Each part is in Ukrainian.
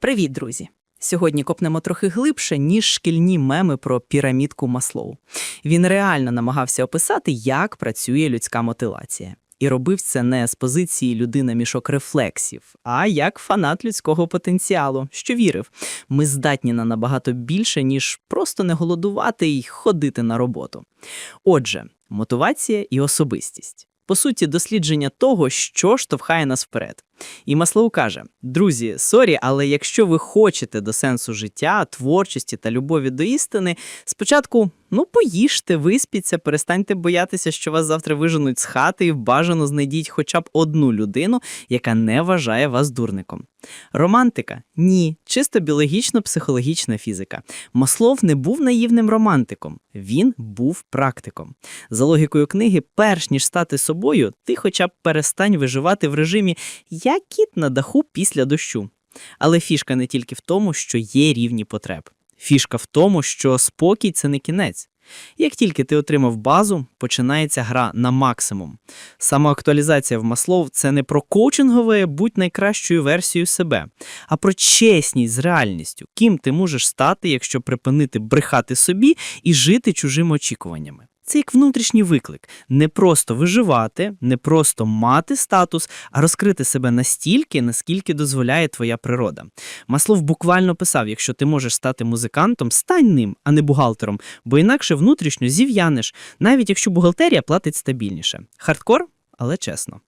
Привіт, друзі! Сьогодні копнемо трохи глибше, ніж шкільні меми про пірамідку Маслоу. Він реально намагався описати, як працює людська мотивація. І робив це не з позиції людина мішок рефлексів, а як фанат людського потенціалу, що вірив, ми здатні на набагато більше, ніж просто не голодувати і ходити на роботу. Отже, мотивація і особистість. По суті, дослідження того, що штовхає нас вперед. І Маслоу каже: друзі, сорі, але якщо ви хочете до сенсу життя, творчості та любові до істини, спочатку ну поїжте, виспіться, перестаньте боятися, що вас завтра виженуть з хати, і бажано знайдіть хоча б одну людину, яка не вважає вас дурником. Романтика ні, чисто біологічно-психологічна фізика. Маслов не був наївним романтиком, він був практиком. За логікою книги, перш ніж стати собою, ти хоча б перестань виживати в режимі як кіт на даху після дощу. Але фішка не тільки в тому, що є рівні потреб. Фішка в тому, що спокій це не кінець. Як тільки ти отримав базу, починається гра на максимум. Самоактуалізація в Маслов це не про коучингове будь найкращою версією себе, а про чесність з реальністю, ким ти можеш стати, якщо припинити брехати собі і жити чужими очікуваннями. Це як внутрішній виклик не просто виживати, не просто мати статус, а розкрити себе настільки, наскільки дозволяє твоя природа. Маслов буквально писав: якщо ти можеш стати музикантом, стань ним, а не бухгалтером, бо інакше внутрішньо зів'янеш, навіть якщо бухгалтерія платить стабільніше. Хардкор, але чесно.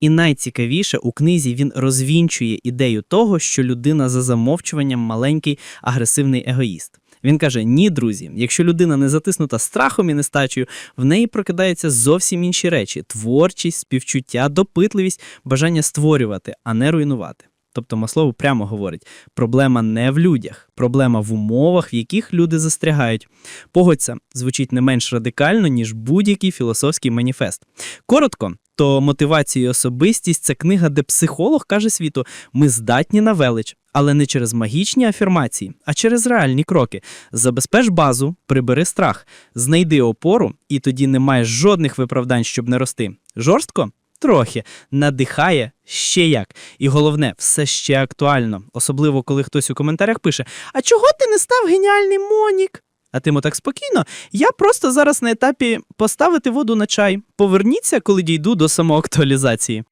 І найцікавіше у книзі він розвінчує ідею того, що людина за замовчуванням маленький агресивний егоїст. Він каже: Ні, друзі, якщо людина не затиснута страхом і нестачею, в неї прокидаються зовсім інші речі: творчість, співчуття, допитливість, бажання створювати, а не руйнувати. Тобто Маслоу прямо говорить: проблема не в людях, проблема в умовах, в яких люди застрягають. Погодься, звучить не менш радикально, ніж будь-який філософський маніфест. Коротко, то мотивація і особистість це книга, де психолог каже світу: ми здатні на велич, але не через магічні афірмації, а через реальні кроки. Забезпеч базу, прибери страх, знайди опору, і тоді не маєш жодних виправдань, щоб не рости. Жорстко? Трохи надихає ще як. І головне, все ще актуально, особливо коли хтось у коментарях пише: А чого ти не став геніальний Монік? А тимо так спокійно. Я просто зараз на етапі поставити воду на чай. Поверніться, коли дійду до самоактуалізації.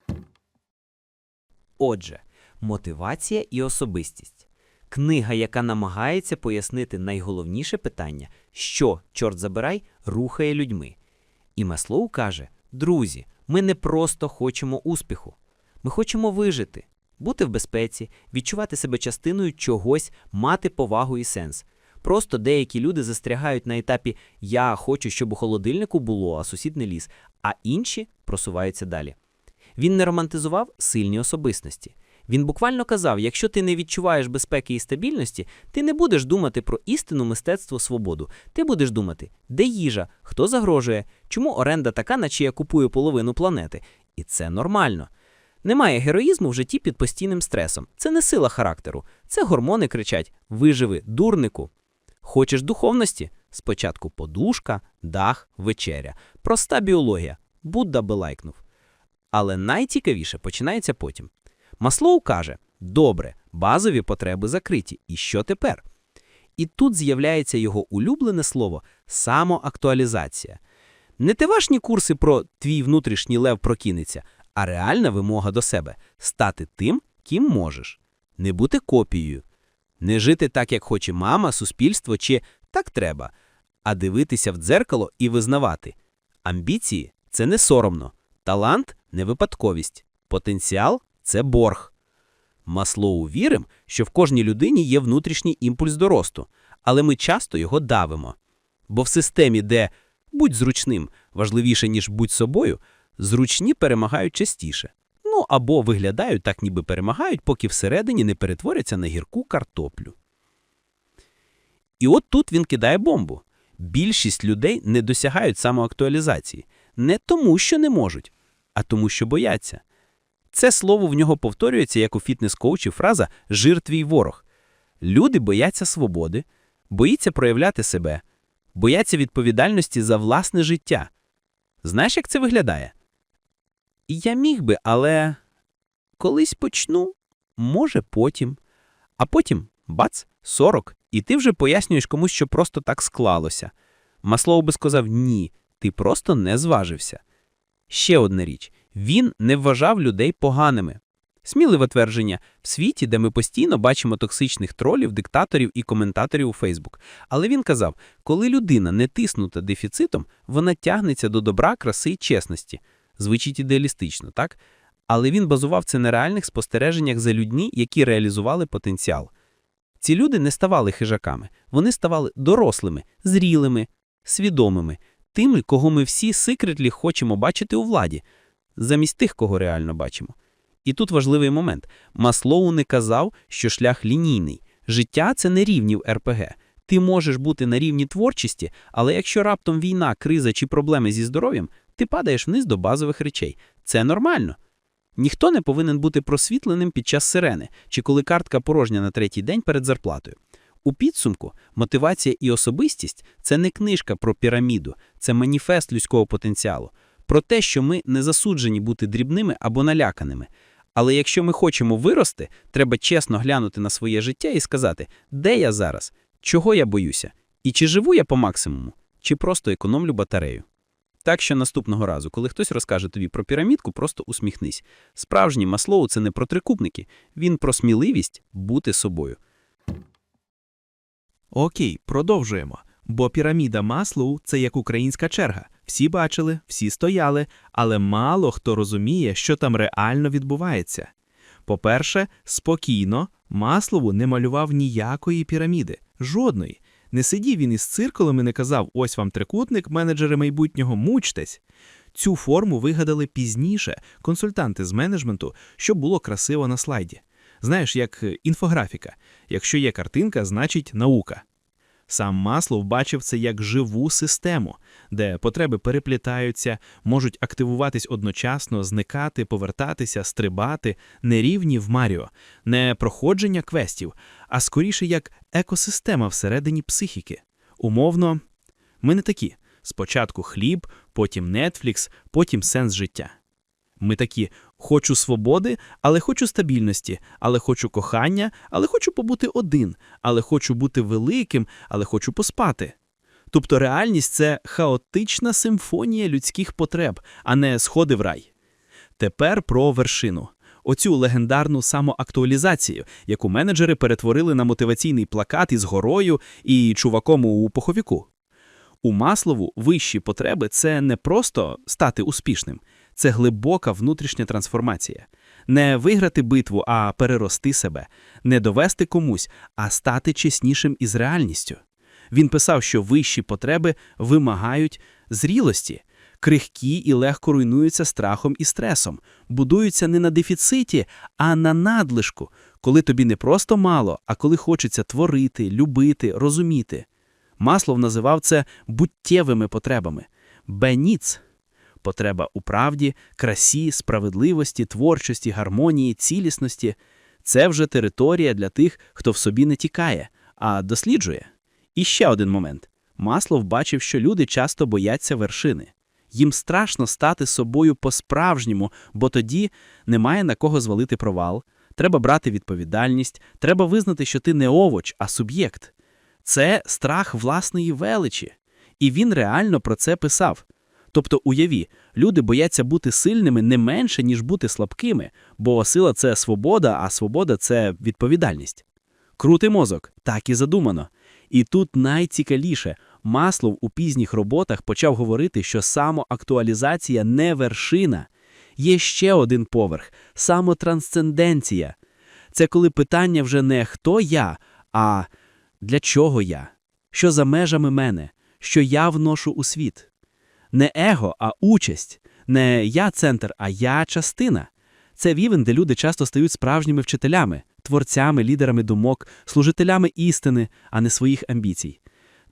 Отже, мотивація і особистість. Книга, яка намагається пояснити найголовніше питання, що, чорт забирай, рухає людьми. І Маслоу каже: друзі, ми не просто хочемо успіху, ми хочемо вижити, бути в безпеці, відчувати себе частиною чогось, мати повагу і сенс. Просто деякі люди застрягають на етапі Я хочу, щоб у холодильнику було, а сусід не ліз, а інші просуваються далі. Він не романтизував сильні особистості. Він буквально казав: якщо ти не відчуваєш безпеки і стабільності, ти не будеш думати про істину, мистецтво, свободу. Ти будеш думати, де їжа, хто загрожує, чому оренда така, наче я купую половину планети. І це нормально. Немає героїзму в житті під постійним стресом. Це не сила характеру. Це гормони кричать: виживи, дурнику. Хочеш духовності? Спочатку подушка, дах, вечеря. Проста біологія. Будда би лайкнув. Але найцікавіше починається потім. Маслоу каже: добре, базові потреби закриті. І що тепер? І тут з'являється його улюблене слово самоактуалізація. Не тивашні курси про твій внутрішній лев прокинеться, а реальна вимога до себе стати тим, ким можеш, не бути копією, не жити так, як хоче мама, суспільство чи так треба, а дивитися в дзеркало і визнавати. Амбіції це не соромно, талант не випадковість, потенціал це борг. Маслоу вірим, що в кожній людині є внутрішній імпульс до росту, але ми часто його давимо. Бо в системі, де будь зручним важливіше, ніж будь собою, зручні перемагають частіше. Або виглядають так, ніби перемагають, поки всередині не перетворяться на гірку картоплю. І от тут він кидає бомбу. Більшість людей не досягають самоактуалізації не тому, що не можуть, а тому, що бояться. Це слово в нього повторюється, як у фітнес-коучі фраза жир твій ворог. Люди бояться свободи, боїться проявляти себе, бояться відповідальності за власне життя. Знаєш, як це виглядає? Я міг би, але колись почну, може потім. А потім бац, 40, і ти вже пояснюєш комусь, що просто так склалося. Маслоу би сказав ні, ти просто не зважився. Ще одна річ він не вважав людей поганими. Сміливе твердження в світі, де ми постійно бачимо токсичних тролів, диктаторів і коментаторів у Фейсбук. Але він казав, коли людина не тиснута дефіцитом, вона тягнеться до добра, краси і чесності. Звучить ідеалістично, так? Але він базував це на реальних спостереженнях за людьми, які реалізували потенціал. Ці люди не ставали хижаками, вони ставали дорослими, зрілими, свідомими, тими, кого ми всі секретлі хочемо бачити у владі, замість тих, кого реально бачимо. І тут важливий момент. Маслоу не казав, що шлях лінійний. Життя – це не рівні в РПГ. Ти можеш бути на рівні творчості, але якщо раптом війна, криза чи проблеми зі здоров'ям, ти падаєш вниз до базових речей. Це нормально. Ніхто не повинен бути просвітленим під час сирени, чи коли картка порожня на третій день перед зарплатою. У підсумку мотивація і особистість – це не книжка про піраміду, це маніфест людського потенціалу. Про те, що ми не засуджені бути дрібними або наляканими. Але якщо ми хочемо вирости, треба чесно глянути на своє життя і сказати, де я зараз, чого я боюся, і чи живу я по максимуму, чи просто економлю батарею. Так що наступного разу, коли хтось розкаже тобі про пірамідку, просто усміхнись. Справжній Маслоу – це не про трикутники, він про сміливість бути собою. Окей, продовжуємо. Бо піраміда Маслоу – це як українська черга. Всі бачили, всі стояли, але мало хто розуміє, що там реально відбувається. По-перше, спокійно, Маслову не малював ніякої піраміди, жодної. Не сидів він із циркулем і не казав «ось вам трикутник, менеджери майбутнього, мучтесь». Цю форму вигадали пізніше консультанти з менеджменту, щоб було красиво на слайді. Знаєш, як е, інфографіка. Якщо є картинка, значить наука. Сам Маслов бачив це як живу систему, де потреби переплітаються, можуть активуватись одночасно, зникати, повертатися, стрибати, не рівні в Маріо, не проходження квестів, а скоріше як екосистема всередині психіки. Умовно, ми не такі. Спочатку хліб, потім Netflix, потім сенс життя. Ми такі хочу свободи, але хочу стабільності, але хочу кохання, але хочу побути один, але хочу бути великим, але хочу поспати. Тобто реальність це хаотична симфонія людських потреб, а не сходи в рай. Тепер про вершину. Оцю легендарну самоактуалізацію, яку менеджери перетворили на мотиваційний плакат із горою і чуваком у поховіку. У Маслову вищі потреби це не просто стати успішним, це глибока внутрішня трансформація. Не виграти битву, а перерости себе, не довести комусь, а стати чеснішим із реальністю. Він писав, що вищі потреби вимагають зрілості, крихкі і легко руйнуються страхом і стресом, будуються не на дефіциті, а на надлишку, коли тобі не просто мало, а коли хочеться творити, любити, розуміти. Маслов називав це буттєвими потребами. Беніц – потреба у правді, красі, справедливості, творчості, гармонії, цілісності – це вже територія для тих, хто в собі не тікає, а досліджує. І ще один момент. Маслов бачив, що люди часто бояться вершини. Їм страшно стати собою по-справжньому, бо тоді немає на кого звалити провал, треба брати відповідальність, треба визнати, що ти не овоч, а суб'єкт. Це страх власної величі. І він реально про це писав. Тобто, уяві, люди бояться бути сильними не менше, ніж бути слабкими, бо сила це свобода, а свобода це відповідальність. Крутий мозок, так і задумано. І тут найцікавіше, Маслов у пізніх роботах почав говорити, що самоактуалізація не вершина. Є ще один поверх самотрансценденція. Це коли питання вже не хто я, а для чого я, що за межами мене, що я вношу у світ. Не его, а участь, не я центр, а я частина. Це рівень, де люди часто стають справжніми вчителями, творцями, лідерами думок, служителями істини, а не своїх амбіцій.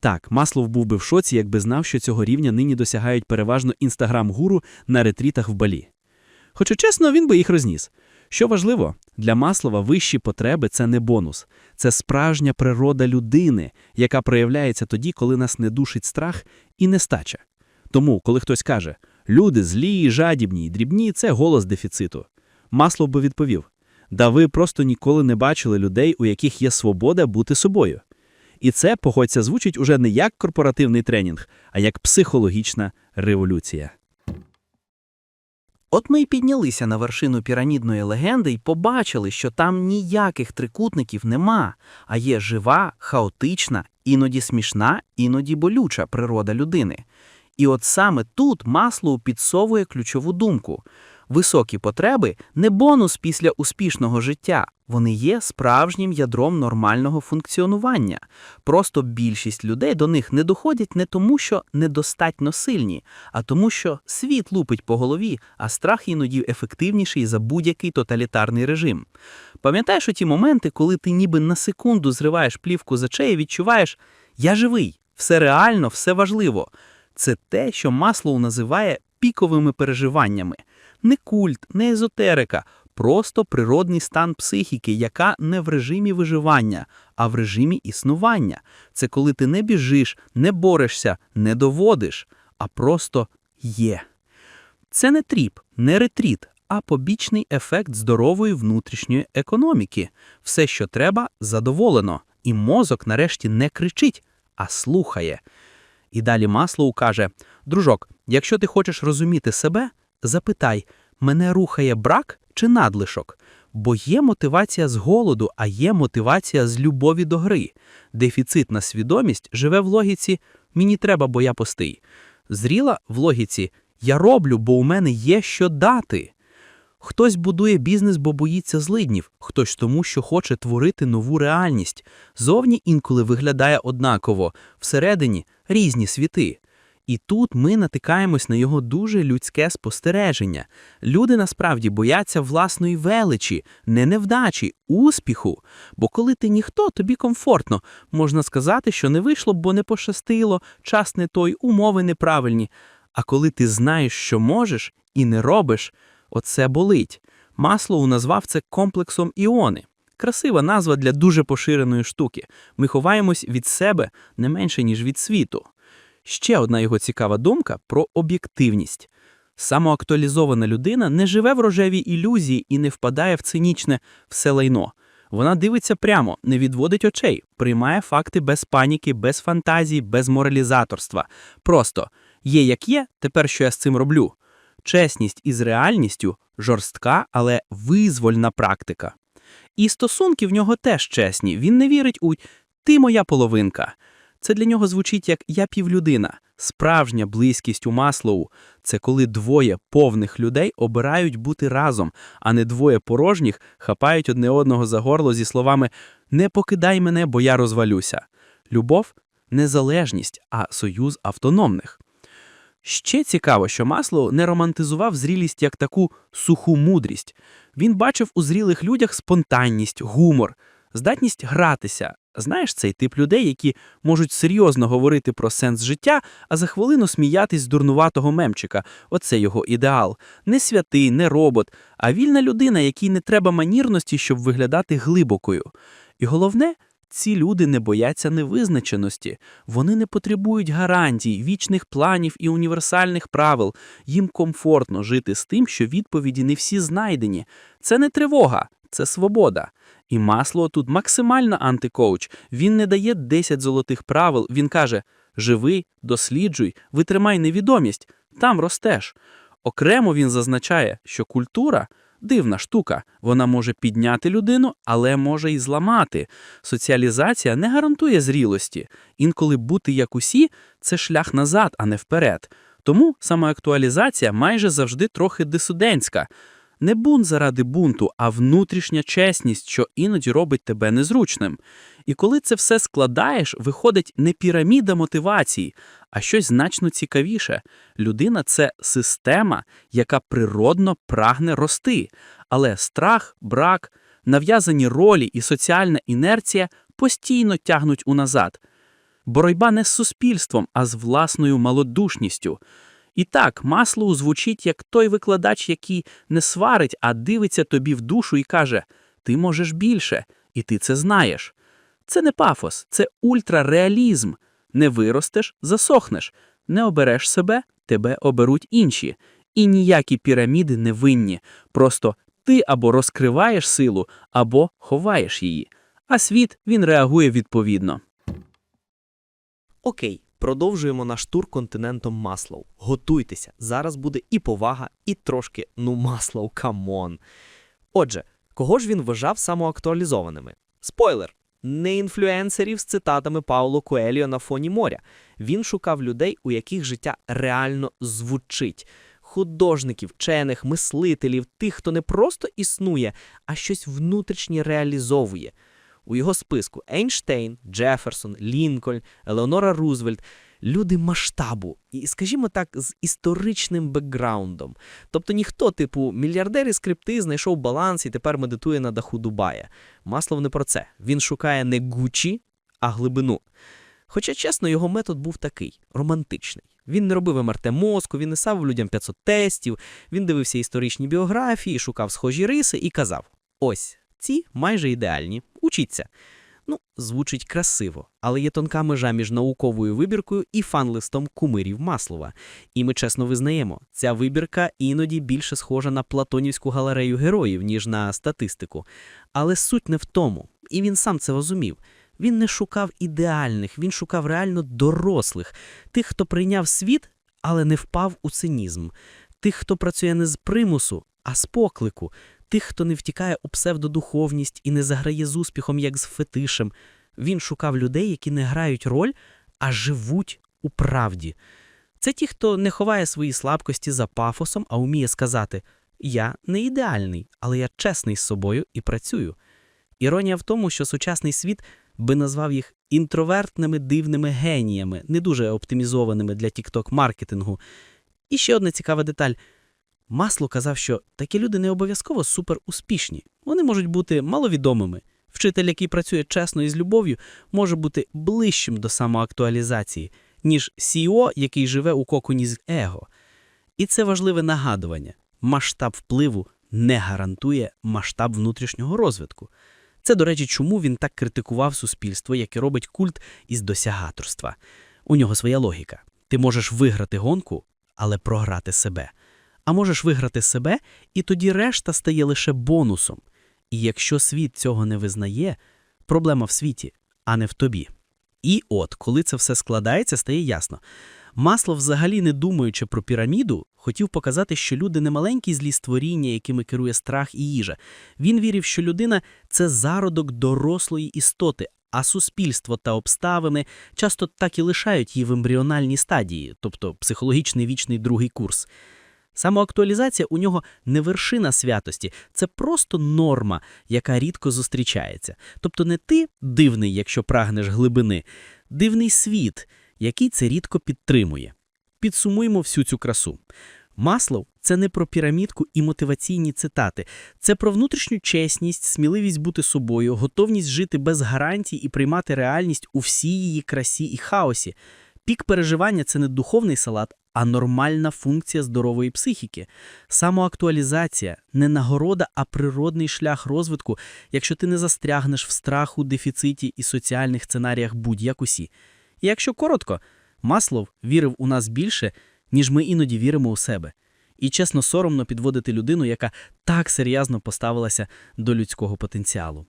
Так, Маслов був би в шоці, якби знав, що цього рівня нині досягають переважно інстаграм-гуру на ретрітах в Балі. Хоча чесно, він би їх розніс. Що важливо, для Маслова вищі потреби це не бонус, це справжня природа людини, яка проявляється тоді, коли нас не душить страх і нестача. Тому, коли хтось каже, люди злі, жадібні й дрібні це голос дефіциту. Маслов би відповів: Да ви просто ніколи не бачили людей, у яких є свобода бути собою. І це, погодься, звучить уже не як корпоративний тренінг, а як психологічна революція. От ми й піднялися на вершину пірамідної легенди і побачили, що там ніяких трикутників нема, а є жива, хаотична, іноді смішна, іноді болюча природа людини. І от саме тут Маслоу підсовує ключову думку. Високі потреби не бонус після успішного життя, вони є справжнім ядром нормального функціонування. Просто більшість людей до них не доходять не тому, що недостатньо сильні, а тому, що світ лупить по голові, а страх іноді ефективніший за будь-який тоталітарний режим. Пам'ятаєш оті моменти, коли ти ніби на секунду зриваєш плівку з очей і відчуваєш «я живий, все реально, все важливо». Це те, що Маслоу називає піковими переживаннями. Не культ, не езотерика, просто природний стан психіки, яка не в режимі виживання, а в режимі існування. Це коли ти не біжиш, не борешся, не доводиш, а просто є. Це не тріп, не ретріт, а побічний ефект здорової внутрішньої економіки. Все, що треба, задоволено, і мозок нарешті не кричить, а слухає. І далі Маслоу каже: Дружок, якщо ти хочеш розуміти себе, запитай, мене рухає брак чи надлишок? Бо є мотивація з голоду, а є мотивація з любові до гри. Дефіцитна свідомість живе в логіці мені треба, бо я постий. Зріла в логіці я роблю, бо у мене є що дати. Хтось будує бізнес, бо боїться злиднів, хтось тому, що хоче творити нову реальність. Зовні інколи виглядає однаково, всередині різні світи. І тут ми натикаємось на його дуже людське спостереження. Люди насправді бояться власної величі, не невдачі, успіху. Бо коли ти ніхто, тобі комфортно. Можна сказати, що не вийшло, бо не пощастило, час не той, умови неправильні. А коли ти знаєш, що можеш, і не робиш, оце болить. Маслоу назвав це комплексом іони. Красива назва для дуже поширеної штуки. Ми ховаємось від себе не менше, ніж від світу. Ще одна його цікава думка про об'єктивність. Самоактуалізована людина не живе в рожевій ілюзії і не впадає в цинічне все лайно. Вона дивиться прямо, не відводить очей, приймає факти без паніки, без фантазії, без моралізаторства. Просто є як є, тепер що я з цим роблю. Чесність із реальністю жорстка, але визвольна практика. І стосунки в нього теж чесні. Він не вірить у ти моя половинка. Це для нього звучить як я півлюдина. Справжня близькість у Маслоу – це коли двоє повних людей обирають бути разом, а не двоє порожніх хапають одне одного за горло зі словами «Не покидай мене, бо я розвалюся». Любов – незалежність, а союз автономних. Ще цікаво, що Маслоу не романтизував зрілість як таку суху мудрість. Він бачив у зрілих людях спонтанність, гумор, здатність гратися. Знаєш, цей тип людей, які можуть серйозно говорити про сенс життя, а за хвилину сміятись з дурнуватого мемчика. Оце його ідеал. Не святий, не робот, а вільна людина, якій не треба манірності, щоб виглядати глибокою. І головне, ці люди не бояться невизначеності. Вони не потребують гарантій, вічних планів і універсальних правил. Їм комфортно жити з тим, що відповіді не всі знайдені. Це не тривога, це свобода. І масло тут максимально антикоуч. Він не дає 10 золотих правил. Він каже: живи, досліджуй, витримай невідомість, там ростеш. Окремо він зазначає, що культура дивна штука. Вона може підняти людину, але може й зламати. Соціалізація не гарантує зрілості. Інколи бути як усі це шлях назад, а не вперед. Тому самоактуалізація майже завжди трохи дисидентська. Не бунт заради бунту, а внутрішня чесність, що іноді робить тебе незручним. І коли це все складаєш, виходить не піраміда мотивацій, а щось значно цікавіше. Людина це система, яка природно прагне рости. Але страх, брак, нав'язані ролі і соціальна інерція постійно тягнуть уназад. Боротьба не з суспільством, а з власною малодушністю. І так, Маслоу звучить як той викладач, який не сварить, а дивиться тобі в душу і каже: ти можеш більше, і ти це знаєш. Це не пафос, це ультрареалізм. Не виростеш, засохнеш, не обереш себе, тебе оберуть інші. І ніякі піраміди не винні. Просто Ти або розкриваєш силу, або ховаєш її. А світ він реагує відповідно. Окей, продовжуємо наш тур континентом Маслоу. Готуйтеся, зараз буде і повага, і трошки, ну, Маслоу, камон. Отже, кого ж він вважав самоактуалізованими? Спойлер! Не інфлюенсерів з цитатами Пауло Коеліо на фоні моря. Він шукав людей, у яких життя реально звучить. Художників, вчених, мислителів, тих, хто не просто існує, а щось внутрішнє реалізовує. У його списку Ейнштейн, Джеферсон, Лінкольн, Елеонора Рузвельт люди масштабу і, скажімо так, з історичним бекграундом. Тобто ніхто, типу, мільярдер із крипти знайшов баланс і тепер медитує на даху Дубая. Маслов не про це. Він шукає не Гучі, а глибину. Хоча, чесно, його метод був такий романтичний. Він не робив МРТ мозку, він не ставив людям 500 тестів, він дивився історичні біографії, шукав схожі риси і казав: ось ці майже ідеальні, учіться. Ну, звучить красиво, але є тонка межа між науковою вибіркою і фан-листом кумирів Маслова. І ми чесно визнаємо, ця вибірка іноді більше схожа на платонівську галерею героїв, ніж на статистику. Але суть не в тому, і він сам це розумів. Він не шукав ідеальних, він шукав реально дорослих, тих, хто прийняв світ, але не впав у цинізм, тих, хто працює не з примусу, а з поклику, тих, хто не втікає у псевдодуховність і не заграє з успіхом, як з фетишем. Він шукав людей, які не грають роль, а живуть у правді. Це ті, хто не ховає свої слабкості за пафосом, а вміє сказати: Я не ідеальний, але я чесний з собою і працюю. Іронія в тому, що сучасний світ би назвав їх інтровертними дивними геніями, не дуже оптимізованими для тікток-маркетингу. І ще одна цікава деталь. Масло казав, що такі люди не обов'язково суперуспішні. Вони можуть бути маловідомими. Вчитель, який працює чесно і з любов'ю, може бути ближчим до самоактуалізації, ніж CEO, який живе у коконі з его. І це важливе нагадування. Масштаб впливу не гарантує масштаб внутрішнього розвитку. Це, до речі, чому він так критикував суспільство, яке робить культ із досягаторства. У нього своя логіка. Ти можеш виграти гонку, але програти себе. А можеш виграти себе, і тоді решта стає лише бонусом. І якщо світ цього не визнає, проблема в світі, а не в тобі. І от, коли це все складається, стає ясно. Масло, взагалі не думаючи про піраміду, хотів показати, що люди не маленькі злі створіння, якими керує страх і їжа. Він вірив, що людина це зародок дорослої істоти, а суспільство та обставини часто так і лишають її в ембріональній стадії, тобто психологічний вічний другий курс. Самоактуалізація у нього не вершина святості, це просто норма, яка рідко зустрічається. Тобто не ти дивний, якщо прагнеш глибини, дивний світ, який це рідко підтримує. Підсумуємо всю цю красу. Маслов – це не про пірамідку і мотиваційні цитати. Це про внутрішню чесність, сміливість бути собою, готовність жити без гарантій і приймати реальність у всій її красі і хаосі. Пік переживання – це не духовний салат, а нормальна функція здорової психіки. Самоактуалізація – не нагорода, а природний шлях розвитку, якщо ти не застрягнеш в страху, дефіциті і соціальних сценаріях будь-як усі. І якщо коротко, Маслов вірив у нас більше, ніж ми іноді віримо у себе. І чесно соромно підводити людину, яка так серйозно поставилася до людського потенціалу.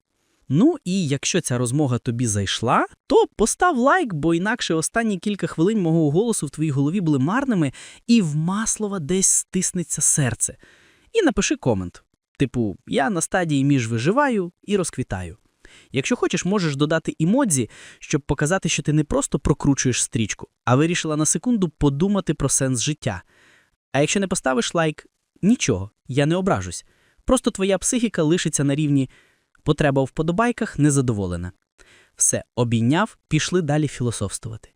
Ну і якщо ця розмова тобі зайшла, то постав лайк, бо інакше останні кілька хвилин мого голосу в твоїй голові були марними, і в Маслова десь стиснеться серце. І напиши комент. Типу, я на стадії між виживаю і розквітаю. Якщо хочеш, можеш додати імодзі, щоб показати, що ти не просто прокручуєш стрічку, а вирішила на секунду подумати про сенс життя. А якщо не поставиш лайк, нічого, я не ображусь. Просто твоя психіка лишиться на рівні потреба в вподобайках незадоволена. Все, обійняв, пішли далі філософствувати.